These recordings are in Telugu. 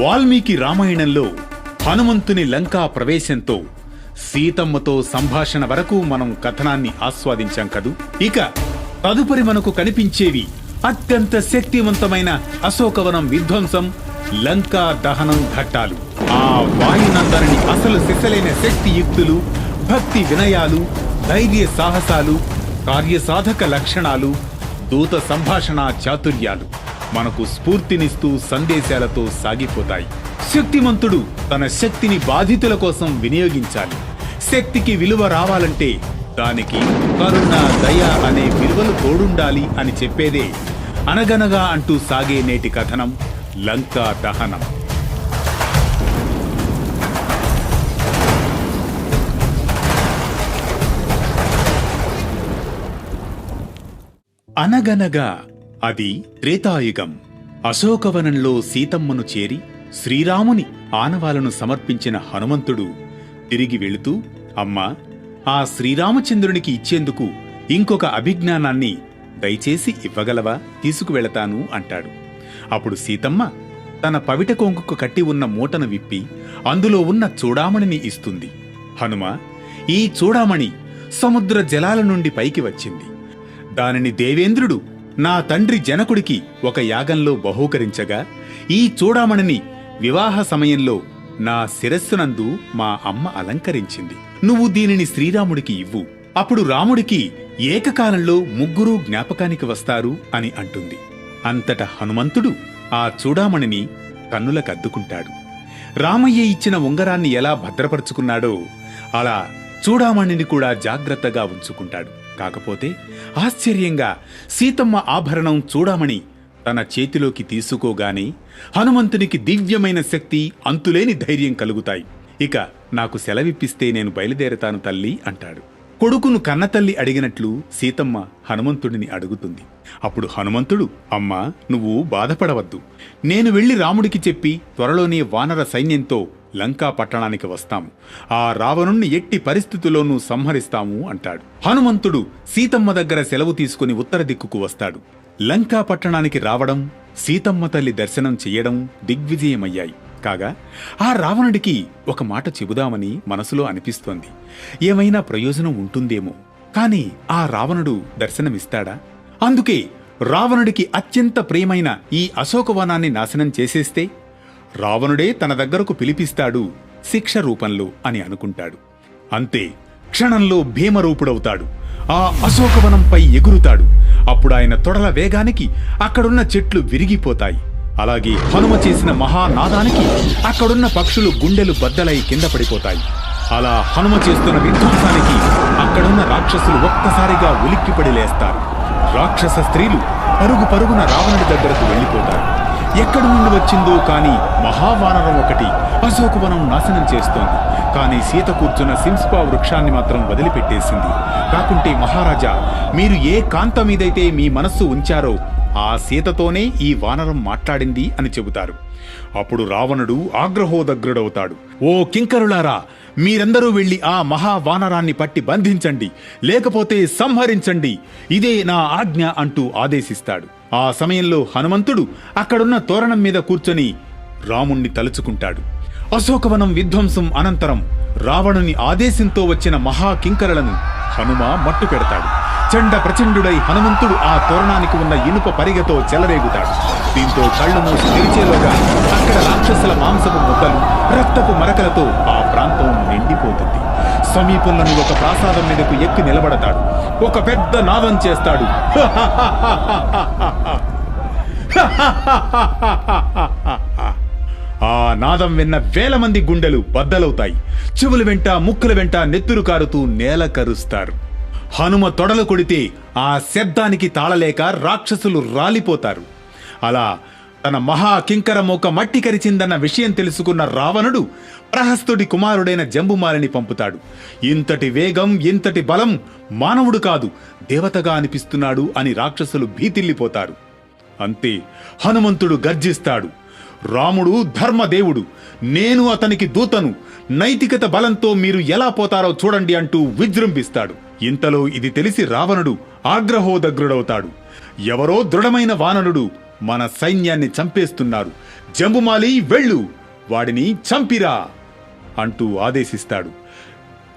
వాల్మీకి రామాయణంలో హనుమంతుని లంకా ప్రవేశంతో సీతమ్మతో సంభాషణ వరకు మనం కథనాన్ని ఆస్వాదించాం కదూ? ఇక తదుపరి మనకు కనిపించేవి అత్యంత శక్తివంతమైన అశోకవనం విధ్వంసం లంకా దహనం ఘట్టాలు. ఆ వాయునందరిని అసలు సిసలైన శక్తియుక్తులు భక్తి వినయాలు ధైర్య సాహసాలు కార్యసాధక లక్షణాలు దూత సంభాషణ చాతుర్యాలు. మనకు స్ఫూర్తినిస్తూ సందేశాలతో సాగిపోతాయి. శక్తిమంతుడు తన శక్తిని బాధితుల కోసం వినియోగించాలి. శక్తికి విలువ రావాలంటే దానికి కరుణ దయ అనే విలువలు తోడుండాలి అని చెప్పేదే అనగనగా అంటూ సాగే నేటి కథనం లంకా దహనం. అనగనగా అది త్రేతాయుగం. అశోకవనంలో సీతమ్మను చేరి శ్రీరాముని ఆనవాలను సమర్పించిన హనుమంతుడు తిరిగి వెళుతూ అమ్మా ఆ శ్రీరామచంద్రునికి ఇచ్చేందుకు ఇంకొక అభిజ్ఞానాన్ని దయచేసి ఇవ్వగలవా? తీసుకువెళతాను అంటాడు. అప్పుడు సీతమ్మ తన పవిట కొంగుకు కట్టి ఉన్న మూటను విప్పి అందులో ఉన్న చూడామణిని ఇస్తుంది. హనుమ ఈ చూడామణి సముద్ర జలాల నుండి పైకి వచ్చింది. దానిని దేవేంద్రుడు నా తండ్రి జనకుడికి ఒక యాగంలో బహూకరించగా ఈ చూడామణిని వివాహ సమయంలో నా శిరస్సునందు మా అమ్మ అలంకరించింది. నువ్వు దీనిని శ్రీరాముడికి ఇవ్వు. అప్పుడు రాముడికి ఏకకాలంలో ముగ్గురూ జ్ఞాపకానికి వస్తారు అని అంటుంది. అంతట హనుమంతుడు ఆ చూడామణిని కన్నులకద్దుకుంటాడు. రామయ్య ఇచ్చిన ఉంగరాన్ని ఎలా భద్రపరుచుకున్నాడో అలా చూడామణిని కూడా జాగ్రత్తగా ఉంచుకుంటాడు. కాకపోతే ఆశ్చర్యంగా సీతమ్మ ఆభరణం చూడమని తన చేతిలోకి తీసుకోగానే హనుమంతునికి దివ్యమైన శక్తి అంతులేని ధైర్యం కలుగుతాయి. ఇక నాకు సెలవిప్పిస్తే నేను బయలుదేరతాను తల్లి అంటాడు. కొడుకును కన్నతల్లి అడిగినట్లు సీతమ్మ హనుమంతుడిని అడుగుతుంది. అప్పుడు హనుమంతుడు అమ్మా నువ్వు బాధపడవద్దు. నేను వెళ్ళి రాముడికి చెప్పి త్వరలోనే వానర సైన్యంతో లంకా పట్టణానికి వస్తాము. ఆ రావణుణ్ణి ఎట్టి పరిస్థితుల్లోనూ సంహరిస్తాము అంటాడు. హనుమంతుడు సీతమ్మ దగ్గర సెలవు తీసుకుని ఉత్తర దిక్కుకు వస్తాడు. లంకా పట్టణానికి రావడం సీతమ్మ తల్లి దర్శనం చెయ్యడం దిగ్విజయమయ్యాయి. కాగా ఆ రావణుడికి ఒక మాట చెబుదామని మనసులో అనిపిస్తోంది. ఏమైనా ప్రయోజనం ఉంటుందేమో. కాని ఆ రావణుడు దర్శనమిస్తాడా? అందుకే రావణుడికి అత్యంత ప్రియమైన ఈ అశోకవనాన్ని నాశనం చేసేస్తే రావణుడే తన దగ్గరకు పిలిపిస్తాడు శిక్ష రూపంలో అని అనుకుంటాడు. అంతే క్షణంలో భీమరూపుడవుతాడు. ఆ అశోకవనంపై ఎగురుతాడు. అప్పుడు ఆయన తొడల వేగానికి అక్కడున్న చెట్లు విరిగిపోతాయి. అలాగే హనుమ చేసిన మహానాదానికి అక్కడున్న పక్షులు గుండెలు బద్దలై కింద పడిపోతాయి. అలా హనుమ చేస్తున్న విధ్వంసానికి అక్కడున్న రాక్షసులు ఒక్కసారిగా ఉలిక్కిపడి లేస్తారు. రాక్షస స్త్రీలు పరుగు పరుగున రావణుడి దగ్గరకు వెళ్ళిపోతారు. ఎక్కడి నుండి వచ్చిందో కానీ మహావానరం ఒకటి అశోకవనం నాశనం చేస్తోంది. కానీ సీత కూర్చున్న సింస్పా వృక్షాన్ని మాత్రం వదిలిపెట్టేసింది. కాకుంటే మహారాజా మీరు ఏ కాంత మీదైతే మీ మనస్సు ఉంచారో ఆ సీతతోనే ఈ వానరం మాట్లాడింది అని చెబుతారు. అప్పుడు రావణుడు ఆగ్రహోదగ్రుడవుతాడు. ఓ కింకరులారా మీరందరూ వెళ్ళి ఆ మహావానరాన్ని పట్టి బంధించండి. లేకపోతే సంహరించండి. ఇదే నా ఆజ్ఞ అంటూ ఆదేశిస్తాడు. ఆ సమయంలో హనుమంతుడు అక్కడున్న తోరణం మీద కూర్చొని రాముణ్ణి తలుచుకుంటాడు. అశోకవనం విధ్వంసం అనంతరం రావణుని ఆదేశంతో వచ్చిన మహాకింకరలను హనుమ మట్టు పెడతాడు చండ ప్రచండుడై హనుమంతుడు ఆ తోరణానికి ఉన్న ఇనుప పరిగతో చెలరేగుతాడు. దీంతో కళ్ళు మూసి తెరిచేలోగా అక్కడ రాక్షసుల మాంసపు ముద్దలు రక్తపు మరకలతో ఆ ప్రాంతం నిండిపోతుంది. సమీపంలోని ఒక ప్రాసాదం మీదకు ఎక్కి నిలబడతాడు. ఒక పెద్ద నాదం చేస్తాడు. ఆ నాదం విన్న వేల మంది గుండెలు బద్దలవుతాయి. చెవుల వెంట ముక్కుల వెంట నెత్తురు కారుతూ నేల కరుస్తారు. హనుమ తొడలు కొడితే ఆ శబ్దానికి తాళలేక రాక్షసులు రాలిపోతారు. అలా తన మహా కింకరమోక మట్టి కరిచిందన్న విషయం తెలుసుకున్న రావణుడు ప్రహస్తుడి కుమారుడైన జంబుమాలిని పంపుతాడు. ఇంతటి వేగం ఇంతటి బలం మానవుడు కాదు దేవతగా అనిపిస్తున్నాడు అని రాక్షసులు భీతిల్లిపోతారు. అంతే హనుమంతుడు గర్జిస్తాడు. రాముడు ధర్మదేవుడు నేను అతనికి దూతను నైతికత బలంతో మీరు ఎలా పోతారో చూడండి అంటూ విజృంభిస్తాడు. ఇంతలో ఇది తెలిసి రావణుడు ఆగ్రహోదగ్రుడవుతాడు. ఎవరో దృఢమైన వాననుడు మన సైన్యాన్ని చంపేస్తున్నారు. జంబుమాలి వెళ్ళు! వాడిని చంపిరా! అంటూ ఆదేశిస్తాడు.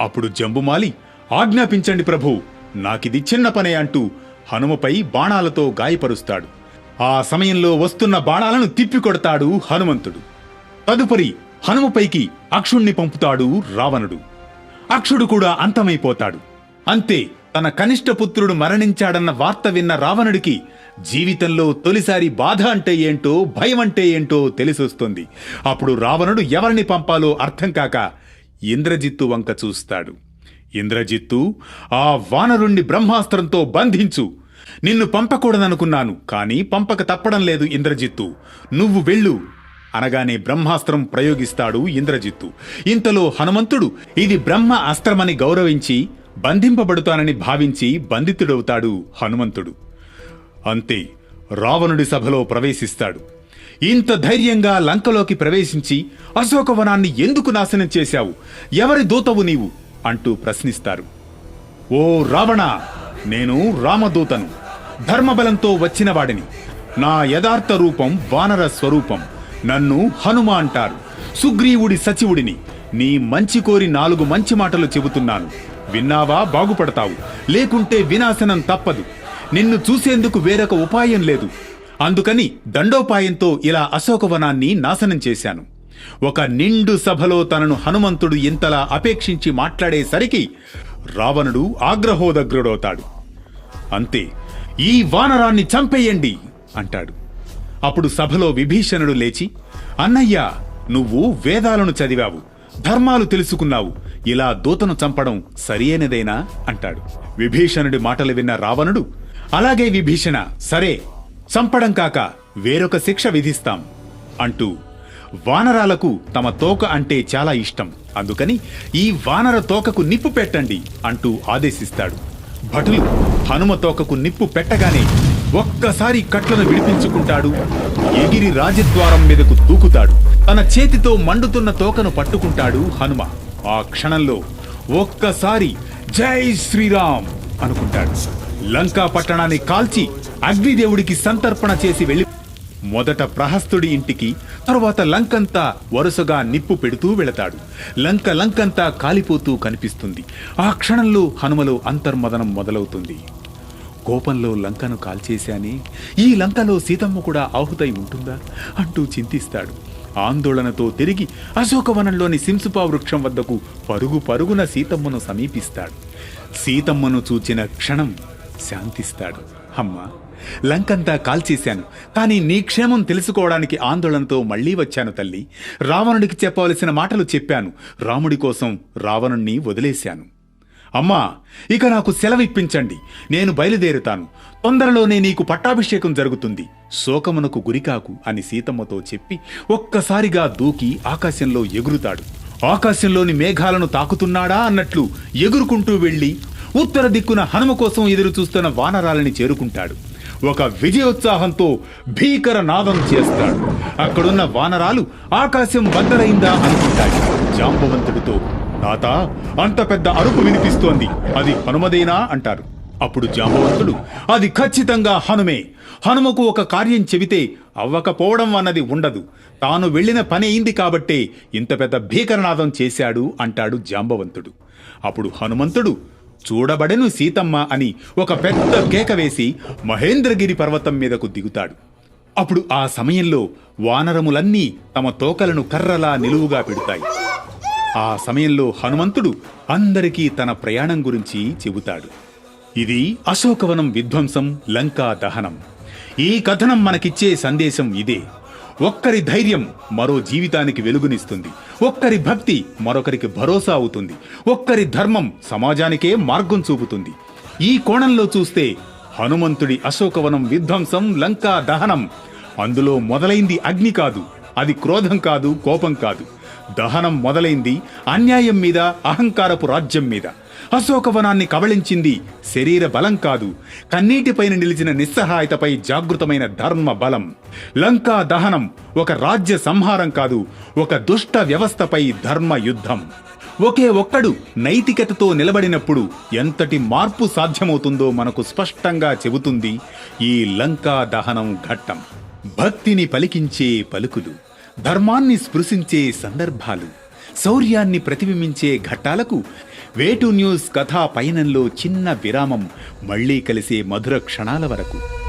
అప్పుడు జంబుమాలి ఆజ్ఞాపించండి ప్రభు! నాకిది చిన్న పనే అంటూ హనుమపై బాణాలతో గాయపరుస్తాడు. ఆ సమయంలో వస్తున్న బాణాలను తిప్పికొడతాడు హనుమంతుడు. తదుపరి హనుమపైకి అక్షుణ్ణి పంపుతాడు రావణుడు. అక్షుడు కూడా అంతమైపోతాడు. అంతే తన కనిష్ట పుత్రుడు మరణించాడన్న వార్త విన్న రావణుడికి జీవితంలో తొలిసారి బాధ అంటే ఏంటో భయం అంటే ఏంటో తెలిసొస్తుంది. అప్పుడు రావణుడు ఎవరిని పంపాలో అర్థం కాక ఇంద్రజిత్తు వంక చూస్తాడు. ఇంద్రజిత్తు ఆ వానరుణ్ణి బ్రహ్మాస్త్రంతో బంధించు. నిన్ను పంపకూడదనుకున్నాను కానీ పంపక తప్పడం లేదు ఇంద్రజిత్తు. నువ్వు వెళ్ళు. అనగానే బ్రహ్మాస్త్రం ప్రయోగిస్తాడు ఇంద్రజిత్తు. ఇంతలో హనుమంతుడు ఇది బ్రహ్మ అస్త్రమని గౌరవించి బంధింపబడుతానని భావించి బంధితుడవుతాడు హనుమంతుడు. అంతే రావణుడి సభలో ప్రవేశిస్తాడు. ఇంత ధైర్యంగా లంకలోకి ప్రవేశించి అశోకవనాన్ని ఎందుకు నాశనం చేశావు? ఎవరి దూతవు నీవు? అంటూ ప్రశ్నిస్తారు. ఓ రావణ నేను రామదూతను. ధర్మబలంతో వచ్చిన వాడిని నా యథార్థ రూపం వానర స్వరూపం. నన్ను హనుమ అంటారు. సుగ్రీవుడి సచివుడిని. నీ మంచి కోరి నాలుగు మంచి మాటలు చెబుతున్నాను. విన్నావా? బాగుపడతావు. లేకుంటే వినాశనం తప్పదు. నిన్ను చూసేందుకు వేరొక ఉపాయం లేదు. అందుకని దండోపాయంతో ఇలా అశోకవనాన్ని నాశనం చేశాను. ఒక నిండు సభలో తనను హనుమంతుడు ఇంతలా అపేక్షించి మాట్లాడేసరికి రావణుడు ఆగ్రహోదగ్రుడవుతాడు. అంతే ఈ వానరాన్ని చంపేయండి అంటాడు. అప్పుడు సభలో విభీషణుడు లేచి అన్నయ్య నువ్వు వేదాలను చదివావు ధర్మాలు తెలుసుకున్నావు ఇలా దూతను చంపడం సరియైనదేనా? అంటాడు. విభీషణుడి మాటలు విన్న రావణుడు అలాగే విభీషణ సరే చంపడం కాక వేరొక శిక్ష విధిస్తాం అంటూ వానరాలకు తమ తోక అంటే చాలా ఇష్టం. అందుకని ఈ వానర తోకకు నిప్పు పెట్టండి అంటూ ఆదేశిస్తాడు. భటులు హనుమ తోకకు నిప్పు పెట్టగానే ఒక్కసారి కట్లను విడిపించుకుంటాడు ఎగిరి రాజద్వారం మీదకు దూకుతాడు. తన చేతితో మండుతున్న తోకను పట్టుకుంటాడు హనుమ. ఆ క్షణంలో ఒక్కసారి జై శ్రీరామ్ అనుకుంటాడు. లంకా పట్టణాన్ని కాల్చి అగ్నిదేవుడికి సంతర్పణ చేసి వెళ్ళి మొదట ప్రహస్తుడి ఇంటికి తరువాత లంకంతా వరుసగా నిప్పు పెడుతూ వెళతాడు. లంక లంకంతా కాలిపోతూ కనిపిస్తుంది. ఆ క్షణంలో హనుమలో అంతర్మదనం మొదలవుతుంది. కోపంలో లంకను కాల్చేశానే ఈ లంకలో సీతమ్మ కూడా ఆహుతై ఉంటుందా అంటూ చింతిస్తాడు. ఆందోళనతో తిరిగి అశోకవనంలోని సింసుపా వృక్షం వద్దకు పరుగు పరుగున సీతమ్మను సమీపిస్తాడు. సీతమ్మను చూచిన క్షణం శాంతిస్తాడు. అమ్మా లంకంతా కాల్చేశాను. కానీ నీ క్షేమం తెలుసుకోవడానికి ఆందోళనతో మళ్ళీ వచ్చాను తల్లి. రావణుడికి చెప్పవలసిన మాటలు చెప్పాను. రాముడి కోసం రావణుణ్ణి వదిలేశాను. అమ్మా ఇక నాకు సెలవిప్పించండి. నేను బయలుదేరుతాను. తొందరలోనే నీకు పట్టాభిషేకం జరుగుతుంది. శోకమునకు గురికాకు అని సీతమ్మతో చెప్పి ఒక్కసారిగా దూకి ఆకాశంలో ఎగురుతాడు. ఆకాశంలోని మేఘాలను తాకుతున్నాడా అన్నట్లు ఎగురుకుంటూ వెళ్ళి ఉత్తర దిక్కున హనుమ కోసం ఎదురు చూస్తున్న వానరాలని చేరుకుంటాడు. ఒక విజయోత్సాహంతో భీకర నాదం చేస్తాడు. అక్కడున్న వానరాలు ఆకాశం బందరైందా అనుకుంటాయి. జాంబవంతుడితో తాత అంత పెద్ద అరుపు వినిపిస్తోంది. అది హనుమదేనా? అంటారు. అప్పుడు జాంబవంతుడు అది ఖచ్చితంగా హనుమే. హనుమకు ఒక కార్యం చెబితే అవ్వకపోవడం అన్నది ఉండదు. తాను వెళ్ళిన పని అయింది కాబట్టే ఇంత పెద్ద భీకరనాదం చేశాడు అంటాడు జాంబవంతుడు. అప్పుడు హనుమంతుడు చూడబడెను సీతమ్మ అని ఒక పెద్ద కేక వేసి మహేంద్రగిరి పర్వతం మీదకు దిగుతాడు. అప్పుడు ఆ సమయంలో వానరములన్నీ తమ తోకలను కర్రలా నిలువుగా పెడతాయి. ఆ సమయంలో హనుమంతుడు అందరికీ తన ప్రయాణం గురించి చెబుతాడు. ఇది అశోకవనం విధ్వంసం లంకా దహనం. ఈ కథనం మనకిచ్చే సందేశం ఇదే. ఒక్కరి ధైర్యం మరో జీవితానికి వెలుగునిస్తుంది. ఒక్కరి భక్తి మరొకరికి భరోసా అవుతుంది. ఒక్కరి ధర్మం సమాజానికే మార్గం చూపుతుంది. ఈ కోణంలో చూస్తే హనుమంతుడి అశోకవనం విధ్వంసం లంకా దహనం అందులో మొదలైంది అగ్ని కాదు. అది క్రోధం కాదు కోపం కాదు. దహనం మొదలైంది. అన్యాయం మీద అహంకారపు రాజ్యం మీద. అశోకవనాన్ని కవళించింది శరీర బలం కాదు. కన్నీటిపైన నిలిచిన నిస్సహాయతపై జాగృతమైన ధర్మ బలం. లంకా దహనం ఒక రాజ్య సంహారం కాదు ఒక దుష్ట వ్యవస్థపై ధర్మ యుద్ధం. ఒకే ఒక్కడు నైతికతతో నిలబడినప్పుడు ఎంతటి మార్పు సాధ్యమవుతుందో మనకు స్పష్టంగా చెబుతుంది ఈ లంకా దహనం ఘట్టం. భక్తిని పలికించే పలుకులు. ధర్మాన్ని స్పృశించే సందర్భాలు శౌర్యాన్ని ప్రతిబింబించే ఘట్టాలకు వేటు న్యూస్ కథా పయనంలో చిన్న విరామం మళ్ళీ కలిసే మధుర క్షణాల వరకు.